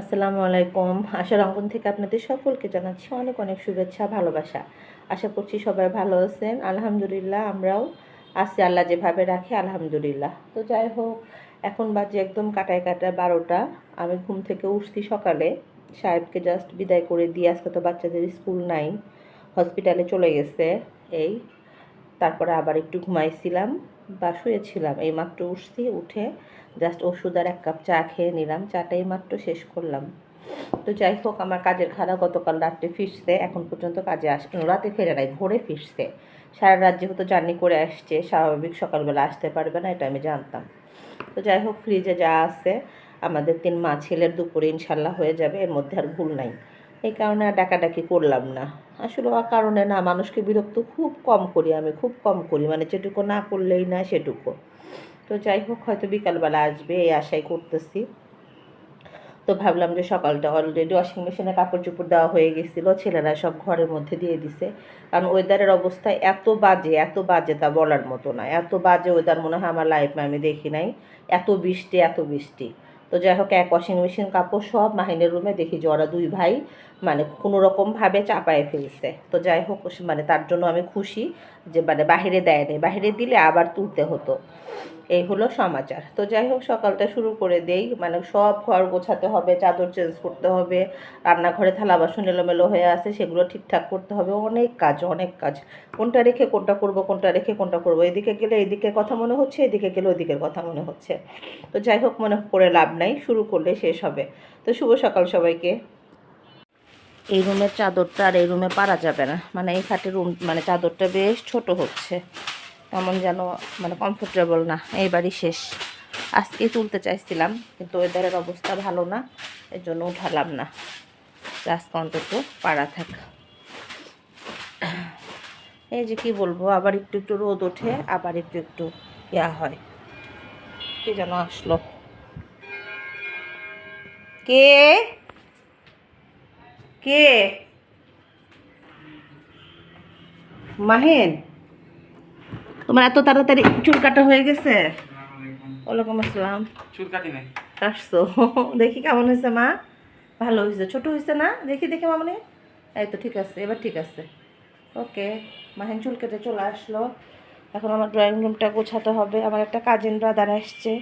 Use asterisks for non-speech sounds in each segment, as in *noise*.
আসসালামু আলাইকুম। আশার অঙ্গন থেকে আপনাদের সকলকে জানাচ্ছি অনেক অনেক শুভেচ্ছা, ভালোবাসা। আশা করছি সবাই ভালো আছেন। আলহামদুলিল্লাহ, আমরাও আছি আল্লাহ যেভাবে রাখে, আলহামদুলিল্লাহ। তো যাই হোক, এখন বাজে একদম কাটায় কাটায় বারোটা। আমি ঘুম থেকে উঠছি সকালে। সাহেবকে জাস্ট বিদায় করে দিয়ে আজকে তো বাচ্চাদের স্কুল নাই হসপিটালে চলে গেছে এই। তারপরে আবার একটু ঘুমাইছিলাম, বা শুয়েছিলাম। এই মাত্র উঠছি, উঠে জাস্ট ওষুধ আর এক কাপ চা খেয়ে নিলাম। চাটাই মাত্র শেষ করলাম। তো যাই হোক, আমার কাজের খালা গতকাল রাত্রে ফিরছে, এখন পর্যন্ত কাজে আস রাতে ফেরে নাই, ভোরে ফিরছে। সারা রাত যেহেতু জার্নি করে আসছে, স্বাভাবিক সকালবেলা আসতে পারবে না, এটা আমি জানতাম। তো যাই হোক, ফ্রিজে যা আছে, আমাদের তিন মা ছেলের দুপুরে ইনশাল্লাহ হয়ে যাবে, এর মধ্যে আর ভুল নাই। এই কারণে আর ডাকাডাকি করলাম না। আসলে কারণে না, মানুষকে বিরক্ত খুব কম করি আমি, খুব কম করি। মানে যেটুকু না করলেই না সেটুকু। তো যাই হোক, হয়তো বিকালবেলা আসবে, এই আশাই করতেছি। তো ভাবলাম যে সকালটা অলরেডি ওয়াশিং মেশিনে কাপড় চোপড় দেওয়া হয়ে গেছিল, ছেলেরা সব ঘরের মধ্যে দিয়ে দিছে। কারণ ওয়েদারের অবস্থা এত বাজে এত বাজে তা বলার মতো না। এত বাজে ওয়েদার মনে হয় আমার লাইফে আমি দেখি নাই। এত বৃষ্টি এত বৃষ্টি। তো যাই হোক, এক ওয়াশিং মেশিন কাপড় সব মাহিনের রুমে দেখি যে ওরা দুই ভাই মানে কোনো রকমভাবে চাপায় ফেলছে। তো যাই হোক মানে তার জন্য আমি খুশি যে মানে বাহিরে দেয় নেই। বাহিরে দিলে আবার তুলতে হতো। হলো সমাচার। তো যাই হোক, সকালটা শুরু করে দেই। মানে সব ঘর গোছাতে হবে, চাদর চেঞ্জ করতে হবে, রান্নাঘরে থালা বাসন এলোমেলো হয়ে আছে, সেগুলো ঠিকঠাক করতে হবে। অনেক কাজ অনেক কাজ। কোনটা রেখে কোনটা করব, কোনটা রেখে কোনটা করব? এদিকে গেলে এদিকে কথা মনে হচ্ছে, এদিকে গেলে ওদিকের কথা মনে হচ্ছে। তো যাই হোক, মনে করে লাভ নাই, শুরু করলে শেষ হবে। তো শুভ সকাল সবাইকে। এই রুমের চাদরটা আর এই রুমে পারা যাবে না। মানে এই খাটের রুম মানে চাদরটা বেশ ছোট হচ্ছে। তেমন যেন মানে কমফোর্টেবল না। এইবারই শেষ। আজকেই তুলতে চাইছিলাম, কিন্তু ওয়েদারের অবস্থা ভালো না এর জন্য উঠালাম না। আজকে অন্তত পাড়া থাক। এই যে কি বলব, আবার একটু একটু রোদ ওঠে, আবার একটু একটু ইয়া হয়। কে যেন আসলো? কে? কে? মাহিন? তোমার এত তাড়াতাড়ি চুল কাটা হয়ে গেছে? ওয়ালাইকুম আসসালাম। চুল কাটি নাই। আসছো। দেখি কেমন হয়েছে মা? ভালো হয়েছে। ছোট হয়েছে না? দেখি দেখি মামনি। এই তো ঠিক আছে এবার ঠিক আছে। ওকে মাহিন চুল কেটে চলে আসলো। এখন আমার ড্রয়িং রুমটা গোছাতে হবে। আমার একটা কাজিন ব্রাদার আসছে।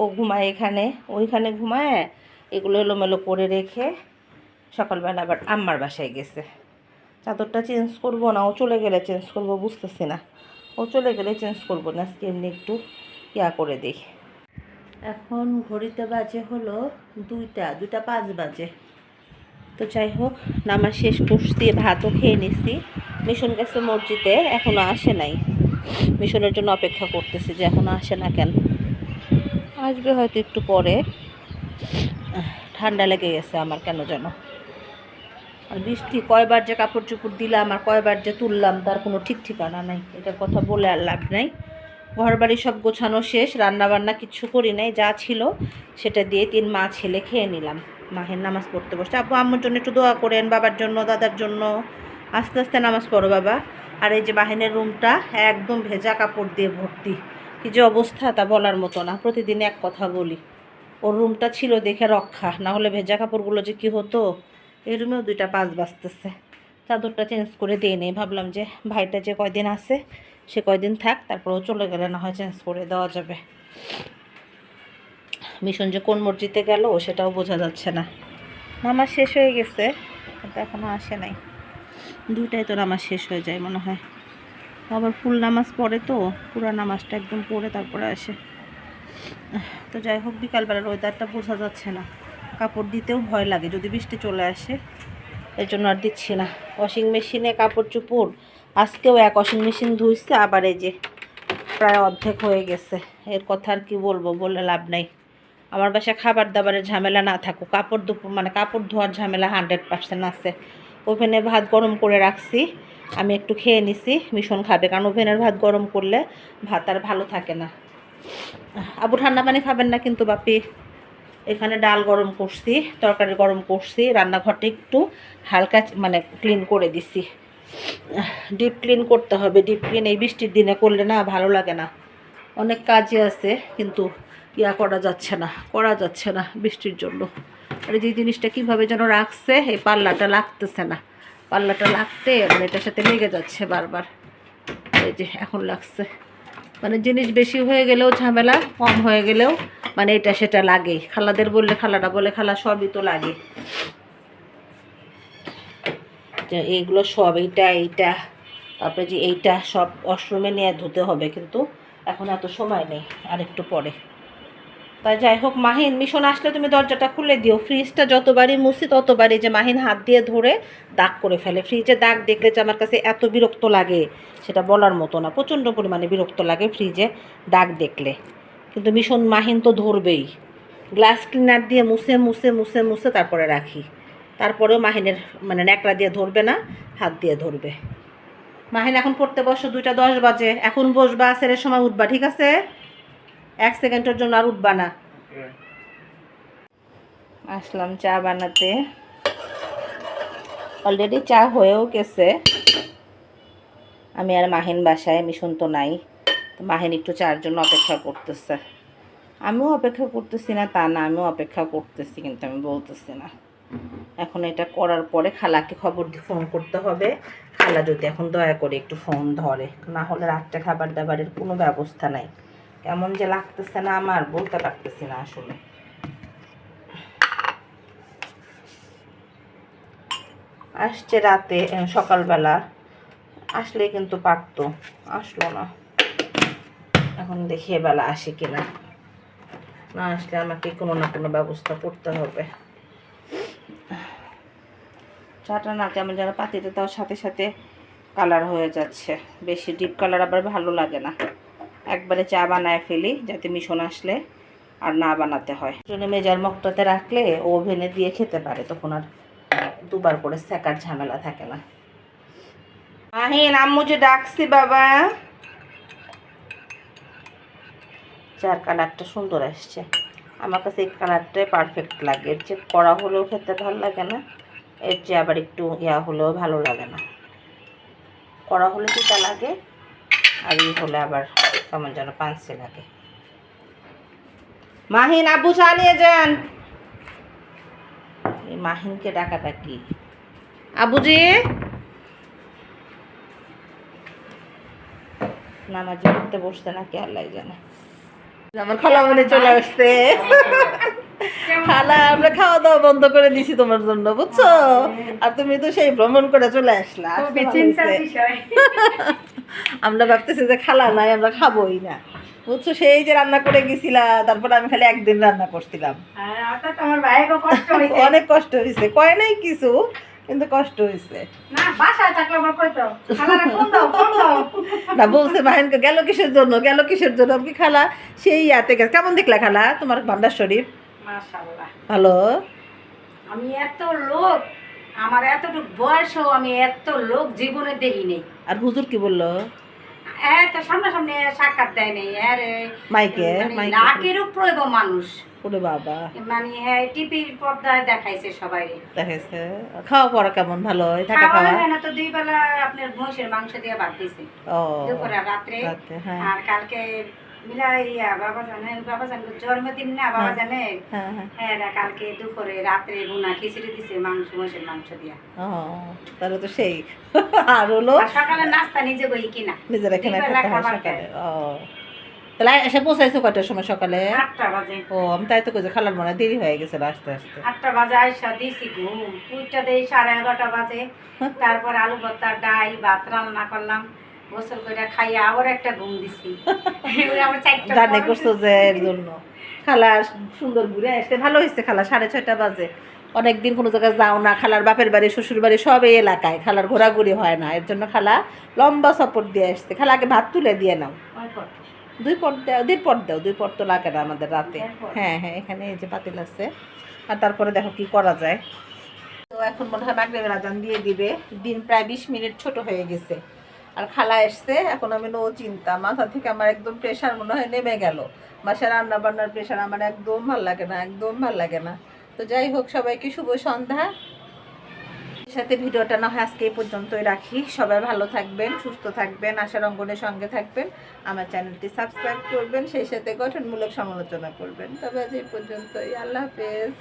ও ঘুমায় এখানে। ওইখানে ঘুমায়। এগুলো এলোমেলো করে রেখে সকালবেলা আবার আম্মার বাসায় গেছে। চাদরটা চেঞ্জ করব না। ও চলে গেলে চেঞ্জ করব বুঝতেছি না। ও চলে গেলে চেঞ্জ করব না, আজকে এমনি একটু ইয়া করে দিই। এখন ঘড়িতে বাজে হলো দুইটা দুইটা পাঁচ বাজে। তো যাই হোক, নামাজ শেষ করছি ভাতও খেয়ে নিছি। মিশন গেছে মসজিদে এখনও আসে নাই। মিশনের জন্য অপেক্ষা করতেছি যে এখনও আসে না কেন। আসবে হয়তো একটু পরে। ঠান্ডা লেগে গেছে আমার, কেন যেন আর বৃষ্টি কয়বার যে কাপড় চোপড় দিলাম আর কয়বার যে তুললাম, তার কোনো ঠিক ঠিকানা নাই। এটার কথা বলে আর লাভ নাই। ঘর বাড়ি সব গোছানো শেষ রান্না বান্না কিচ্ছু করি নাই, যা ছিল সেটা দিয়ে তিন মা ছেলে খেয়ে নিলাম। মাহের নামাজ পড়তে বসছে আপু, আম্মুর জন্য একটু দোয়া করেন, বাবার জন্য, দাদার জন্য। আস্তে আস্তে নামাজ পড়ো, বাবা। আর এই যে বাহিনের রুমটা, একদম ভেজা কাপড় দিয়ে ভর্তি। কি যে অবস্থা তা বলার মতো না, প্রতিদিন এক কথা বলি। ওর রুমটা ছিল দেখে রক্ষা, না হলে ভেজা কাপড়গুলো যে কি হতো? এই রুমেও দুইটা পাঁচ বাজতেছে। চাদরটা চেঞ্জ করে দিয়ে নেই। ভাবলাম যে ভাইটা যে কয়দিন আছে, সে কয়দিন থাক, তারপরেও চলে গেলে না হয় চেঞ্জ করে দেওয়া যাবে। মিশন যে কোন মসজিদে গেল, সেটাও বোঝা যাচ্ছে না। নামাজ শেষ হয়ে গেছে, কিন্তু এখনও আসে নাই। দুইটাই তো নামাজ শেষ হয়ে যায় মনে হয়। আবার ফুল নামাজ পড়ে তো, পুরো নামাজটা একদম পড়ে তারপরে আসে। তো যাই হোক, বিকালবেলার ওয়েদারটা বোঝা যাচ্ছে না। কাপড় দিতেও ভয় লাগে, যদি বৃষ্টি চলে আসে। এর জন্য আর দিচ্ছি না। ওয়াশিং মেশিনে কাপড় চোপড়, আজকেও এক ওয়াশিং মেশিন ধুইছে, আবার এই যে প্রায় অর্ধেক হয়ে গেছে। এর কথা আর কি বলব, বলে লাভ নাই। আমার বাসায় খাবার দাবারের ঝামেলা না থাকুক, কাপড় দুপুর মানে কাপড় ধোয়ার ঝামেলা হান্ড্রেড পার্সেন্ট আছে। ওভেনে ভাত গরম করে রাখছি, আমি একটু খেয়ে নিছি, মিশন খাবে, কারণ ওভেনের ভাত গরম করলে ভাত আর ভালো থাকে না। আবু ঠান্ডা পানি খাবেন না কিন্তু বাপি। এখানে ডাল গরম করছি, তরকারি গরম করছি, রান্নাঘরটা একটু হালকা মানে ক্লিন করে দিছি। ডিপ ক্লিন করতে হবে ডিপ ক্লিন এই বৃষ্টির দিনে করলে না ভালো লাগে না। অনেক কাজে আছে, কিন্তু ইয়া করা যাচ্ছে না, করা যাচ্ছে না বৃষ্টির জন্য। আর যে জিনিসটা কীভাবে যেন রাখছে, এই পাল্লাটা লাগতেছে না। পাল্লাটা লাগতে মানে এটার সাথে লেগে যাচ্ছে বারবার। এই যে এখন লাগছে। মানে জিনিস বেশি হয়ে গেলেও ঝামেলা, কম হয়ে গেলেও মানে এটা সেটা লাগে। খালাদের বললে খালাটা বলে, খালা সবই তো লাগে। এইগুলো সব এইটা এইটা, তারপরে যে এইটা সব ওয়াশরুমে নিয়ে ধুতে হবে কিন্তু এখন এত সময় নেই আর একটু পরে। তাই যাই হোক, মাহিন, মিশন আসলে তুমি দরজাটা খুলে দিও। ফ্রিজটা যতবারই মুছি, ততবারই যে মাহিন হাত দিয়ে ধরে দাগ করে ফেলে। ফ্রিজে দাগ দেখলে যে আমার কাছে এত বিরক্ত লাগে, সেটা বলার মতো না। প্রচণ্ড পরিমাণে বিরক্ত লাগে ফ্রিজে দাগ দেখলে। কিন্তু মিশন, মাহিন তো ধরবেই। গ্লাস ক্লিনার দিয়ে মুছে মুছে মুছে মুছে তারপরে রাখি। তারপরেও মাহিনের মানে ন্যাকড়া দিয়ে ধরবে না, হাত দিয়ে ধরবে। মাহিন, এখন পড়তে বসো, দুইটা দশ বাজে। এখন বসবা সেরের সময় উঠবা, ঠিক আছে? এক সেকেন্ডের জন্য আর উঠবা না। আসলাম চা বানাতে। অলরেডি চা হয়েও গেছে। আমি আর মাহিন বাসায়, মিশন তো নাই। তো মাহিন একটু চার জন্য অপেক্ষা করতেছে। আমিও অপেক্ষা করতেছি না, তা না, আমিও অপেক্ষা করতেছি, কিন্তু আমি বলতেছি না। এখন এটা করার পরে খালাকে খবর দিয়ে ফোন করতে হবে। খালা যদি এখন দয়া করে একটু ফোন ধরে, না হলে রাত্রে খাবার দাবারের কোনো ব্যবস্থা নাই। কেমন যে লাগতেছে না আমার, বলতে পারতেছি না আসলে। আসছে রাতে সকালবেলা। আসলে কিন্তু পারতো, আসলো না। এখন দেখি বেলা আসে কিনা। না আসলে আমাকে কোনো না কোনো ব্যবস্থা করতে হবে। চাটা না কেমন যেন পাতিতে দেওয়ার সাথে সাথে কালার হয়ে যাচ্ছে। বেশি ডিপ কালার আবার ভালো লাগে না। একবারে চা বানায় ফেলি, যাতে মিশন আসলে আর না বানাতে হয়। জন্য মেজার মগটাতে রাখলে ওভেনে দিয়ে খেতে পারে, তখন আর দুবার করে সেকার ঝামেলা থাকে না। আহিন আম্মু যে ডাকছি বাবা। চার কালারটা সুন্দর আসছে। আমার কাছে এই কালারটাই পারফেক্ট লাগে। এর চেয়ে কড়া হলেও খেতে ভালো লাগে না, এর চেয়ে আবার একটু ইয়া হলেও ভালো লাগে না। কড়া হলে তিতা লাগে, আর ই হলে আবার কেমন যেন পাঁচশে লাগে মাহিন আব্বু চা নিয়ে যান। এই মাহিনকে ডাকাটা কি? আবুজি নামাজি পড়তে বসতে না কে আল্লাহ জানে। আমার খালা মনে চলে আসছে। খালা আমরা খাওয়া দাওয়া বন্ধ করে দিছি তোমার জন্য বুঝছ? আর তুমি তো সেই ভ্রমণ করে চলে আসলা। আমরা ভাবতেছি যে খালা নাই আমরা খাবোই না। বুঝছ? সেই যে রান্না করে গেছিলা তারপর আমি খালি একদিন রান্না করছিলাম। হয়েছে অনেক কষ্ট হয়েছে কয় নাই কিছু কিন্তু কষ্ট হয়েছে না বলছে মাহিনকে গেল কিসের জন্য? গেল কিসের জন্য? আমি খালা সেই ইয়াতে গেছে। কেমন দেখলা খালা তোমার ভান্ডার শরীফ ভালো? আমি এত লোক আমার এতটুকু বয়সও আমি এত লোক জীবনে দেখি নেই আর হুজুর কি বলল? এত সামনাসামনি সাক্ষাৎ দেয় নেই। আরে মাইকে মানে মানুষ। ওরে বাবা। মানে হ্যাঁ টিভির পর্দায় দেখাইছে সবাই। দেখাইছে। খাওয়া পড়া কেমন? ভালো থাকা খাওয়া খাওয়া? হয় না তো দুই বেলা আপনার মহিষের মাংস দিয়ে ভাত ও দুপুরে রাত্রে হ্যাঁ। আর কালকে মিলাই বাবা জানে বাবা জানে জন্মদিন না বাবা হ্যাঁ। জানে? হ্যাঁ হ্যাঁ। রা কালকে দুপুরে রাত্রে বুনা খিচুড়ি দিছে মাংস মহিষের মাংস দিয়া। ও তাহলে তো সেই। আর হলো? সকালে নাস্তা নিজে বই কিনা? নিজের এখানে দুবেলা খেতে খাবার সকালে। ও। তাহলে এসে পৌঁছাইছো কয়টার সময় সকালে? আটটা বাজে। ও আমি তাই তো কইছি খালার মনে দেরি হয়ে গেছিল আস্তে আস্তে। আটটা বাজে আইসা দিছি ঘুম। পুইটা দেই সাড়ে এগারোটা বাজে। *laughs* তারপর আলু ভর্তা ডাল ভাত রান্না করলাম। গোসল করে খাইয়া আবার একটা ঘুম দিছি। জানে করছ যে এর জন্য। খালা সুন্দর ঘুরে আসছে। ভালো হয়েছে খালা সাড়ে ছয়টা বাজে। অনেকদিন কোনো জায়গায় যাও না খালার বাপের বাড়ি শ্বশুর বাড়ি সব এই এলাকায়। খালার ঘোরাঘুরি হয় না। এর জন্য খালা লম্বা সপোর্ট দিয়ে আসছে। খালাকে ভাত তুলে দিয়ে নাও। দুই পট দাও দুই পট দাও। দুই পট তো লাগে না আমাদের রাতে। হ্যাঁ হ্যাঁ এখানে এই যে পাতিল আছে। আর তারপরে দেখো কি করা যায়। তো এখন মনে হয় মাগরিবের আজান দিয়ে দিবে। দিন প্রায় বিশ মিনিট ছোট হয়ে গেছে। আর খালা এসছে, এখন আমি নো চিন্তা। মাথা থেকে আমার একদম প্রেশার মনে হয় নেমে গেল। বাসায় রান্না বান্নার প্রেশার আমার একদম ভালো লাগে না, একদম ভালো লাগে না। তো যাই হোক, সবাইকে শুভ সন্ধ্যা। সাথে ভিডিওটা না হয় আজকে এই পর্যন্তই রাখি। সবাই ভালো থাকবেন, সুস্থ থাকবেন আশার অঙ্গনের সঙ্গে থাকবেন। আমার চ্যানেলটি সাবস্ক্রাইব করবেন, সেই সাথে গঠনমূলক সমালোচনা করবেন। তবে আজ এই পর্যন্তই। আল্লাহ হাফেজ।